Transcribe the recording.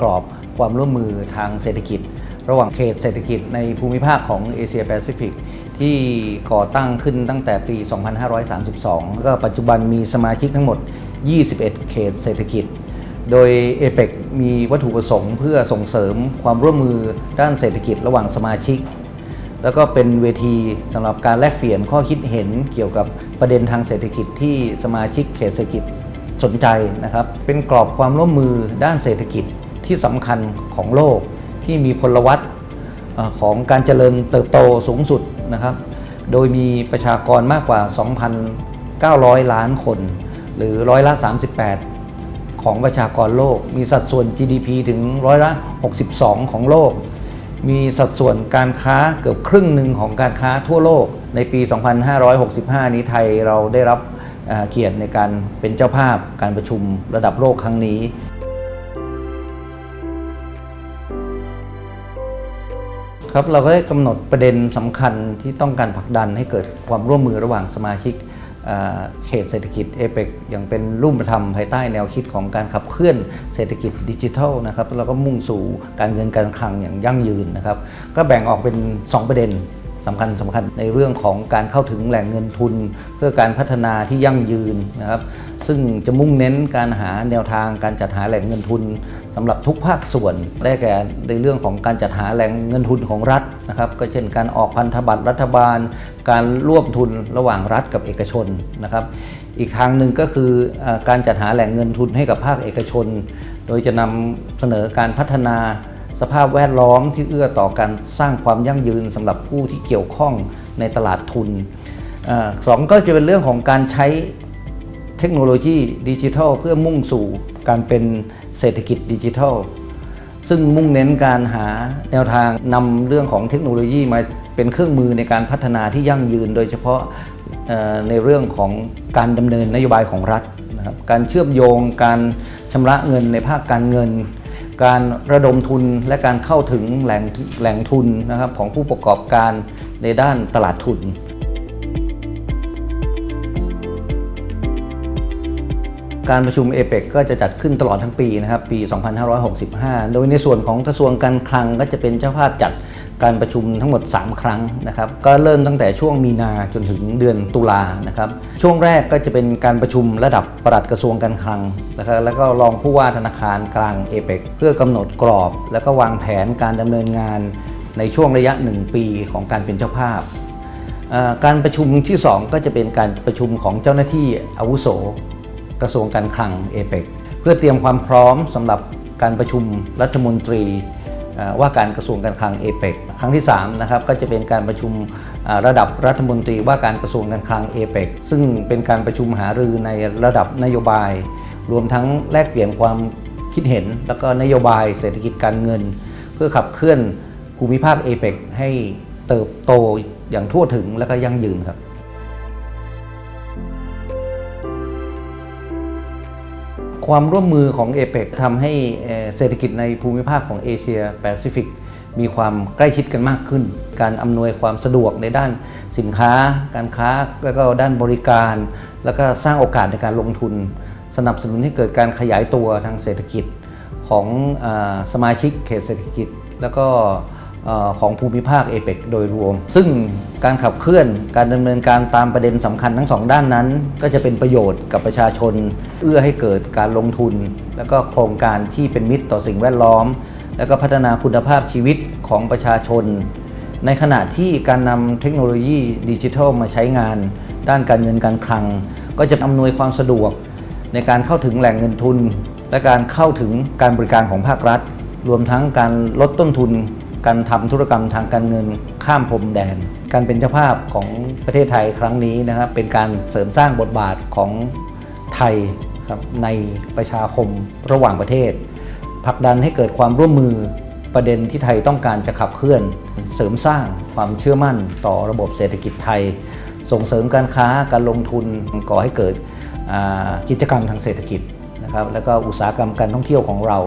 กรอบความร่วมมือทางเศรษฐกิจ ระหว่างเขตเศรษฐกิจในภูมิภาคของเอเชียแปซิฟิกที่ก่อตั้งขึ้นตั้งแต่ปี 2532แล้วก็ปัจจุบันมีสมาชิกทั้งหมด 21 เขตเศรษฐกิจ โดย เอเปกมีวัตถุประสงค์เพื่อส่งเสริมความร่วมมือด้านเศรษฐกิจระหว่างสมาชิก แล้วก็เป็นเวทีสำหรับการแลกเปลี่ยนข้อคิดเห็นเกี่ยวกับประเด็นทางเศรษฐกิจที่สมาชิกเขตเศรษฐกิจสนใจนะครับ เป็นกรอบความร่วมมือด้านเศรษฐกิจ ที่สำคัญของโลกที่มีพลวัตของการเจริญเติบโตสูงสุดนะครับ โดยมีประชากรมากกว่า 2,900 ล้านคน หรือร้อยละ 38 ของประชากรโลก มีสัดส่วน GDP ถึงร้อยละ 62 ของโลก มีสัดส่วนการค้าเกือบครึ่งหนึ่งของการค้าทั่วโลก ในปี 2565 นี้ไทยเราได้รับเกียรติในการเป็นเจ้าภาพการประชุมระดับโลกครั้งนี้ ครับเราก็ได้กำหนดประเด็นสำคัญที่ต้องการผลักดันให้เกิดความร่วมมือระหว่างสมาชิกเขตเศรษฐกิจเอเปกอย่างเป็นรูปธรรมภายใต้แนวคิดของการขับเคลื่อนเศรษฐกิจดิจิทัลนะครับแล้วก็มุ่งสู่การเงินการคลังอย่างยั่งยืนนะครับ ก็แบ่งออกเป็น 2 ประเด็น สำคัญสำคัญในเรื่องของการเข้าถึงแหล่งเงินทุน เพื่อการพัฒนาที่ยั่งยืนนะครับซึ่งจะมุ่งเน้นการหาแนวทางการจัดหาแหล่งเงินทุนสำหรับทุกภาคส่วนได้แก่ในเรื่องของการจัดหาแหล่งเงินทุนของรัฐนะครับก็เช่นการออกพันธบัตรรัฐบาล การร่วมทุนระหว่างรัฐกับเอกชนนะครับอีกทางหนึ่งก็คือการจัดหาแหล่งเงินทุนให้กับภาคเอกชน โดยจะนำเสนอการพัฒนา สภาพแวดล้อมที่เอื้อต่อการสร้างความยั่งยืนสำหรับผู้ที่เกี่ยวข้องในตลาดทุนอสองก็จะเป็นเรื่องของการใช้เทคโนโลยีดิจิทัล เพื่อมุ่งสู่การเป็นเศรษฐกิจดิจิทัล ซึ่งมุ่งเน้นการหาแนวทางนำเรื่องของเทคโนโลยีมาเป็นเครื่องมือในการพัฒนาที่ยั่งยืน โดยเฉพาะในเรื่องของการดำเนินนโยบายของรัฐนะครับการเชื่อมโยงการชำระเงินในภาคการเงิน การระดมทุนและการเข้าถึงแหล่งแหล่งทุนนะครับของผู้ประกอบการในด้านตลาดทุน การประชุมเอเปกก็จะจัดขึ้นตลอดทั้งปีนะครับปี 2565 โดยในส่วนของกระทรวงการคลังก็จะเป็นเจ้าภาพจัดการประชุมทั้งหมด 3 ครั้งนะครับก็เริ่มตั้งแต่ช่วงมีนาจนถึงเดือนตุลานะครับช่วงแรกก็จะเป็นการประชุมระดับปลัดกระทรวงการคลังนะครับแล้วก็รองผู้ว่าธนาคารกลางเอเปกเพื่อกำหนดกรอบ แล้วก็วางแผนการดำเนินงานในช่วงระยะ 1 ปีของการเป็นเจ้าภาพการประชุมที่ 2 ก็จะเป็นการประชุมของเจ้าหน้าที่อาวุโส กระทรวงการคลังเอเปกเพื่อเตรียมความพร้อมสำหรับการประชุมรัฐมนตรีว่าการกระทรวงการคลังเอเปกครั้งที่3นะครับก็จะเป็นการประชุมระดับรัฐมนตรีว่าการกระทรวงการคลังเอเปกซึ่งเป็นการประชุมหารือในระดับนโยบาย รวมทั้งแลกเปลี่ยนความคิดเห็น แล้วก็นโยบายเศรษฐกิจการเงิน เพื่อขับเคลื่อนภูมิภาคเอเปกให้เติบโตอย่างทั่วถึงและก็ยั่งยืนครับ ความร่วมมือของเอเปกทำให้เศรษฐกิจในภูมิภาคของเอเชียแปซิฟิกมีความใกล้ชิดกันมากขึ้น การอำนวยความสะดวกในด้านสินค้า การค้า แล้วก็ด้านบริการ แล้วก็สร้างโอกาสในการลงทุน สนับสนุนให้เกิดการขยายตัวทางเศรษฐกิจของอสมาชิกเขตเศรษฐกิจ แล้วก็ ของภูมิภาคเอเปกโดยรวม ซึ่งการขับเคลื่อนการดำเนินการตามประเด็นสำคัญทั้งสองด้านนั้น ก็จะเป็นประโยชน์กับประชาชน เอื้อให้เกิดการลงทุน แล้วก็โครงการที่เป็นมิตรต่อสิ่งแวดล้อม แล้วก็พัฒนาคุณภาพชีวิตของประชาชน ในขณะที่การนำเทคโนโลยีดิจิทัลมาใช้งาน ด้านการเงินการคลัง ก็จะอำนวยความสะดวก ในการเข้าถึงแหล่งเงินทุน และการเข้าถึงการบริการของภาครัฐ รวมทั้งการลดต้นทุน การทำธุรกรรมทางการเงินข้ามพรมแดน การเป็นเจ้าภาพของประเทศไทยครั้งนี้นะครับเป็นการเสริมสร้างบทบาทของไทยครับในประชาคมระหว่างประเทศผลักดันให้เกิดความร่วมมือประเด็นที่ไทยต้องการจะขับเคลื่อน เสริมสร้างความเชื่อมั่นต่อระบบเศรษฐกิจไทย ส่งเสริมการค้าการลงทุนก่อให้เกิดกิจกรรมทางเศรษฐกิจนะครับแล้วก็อุตสาหกรรมการท่องเที่ยวของเรา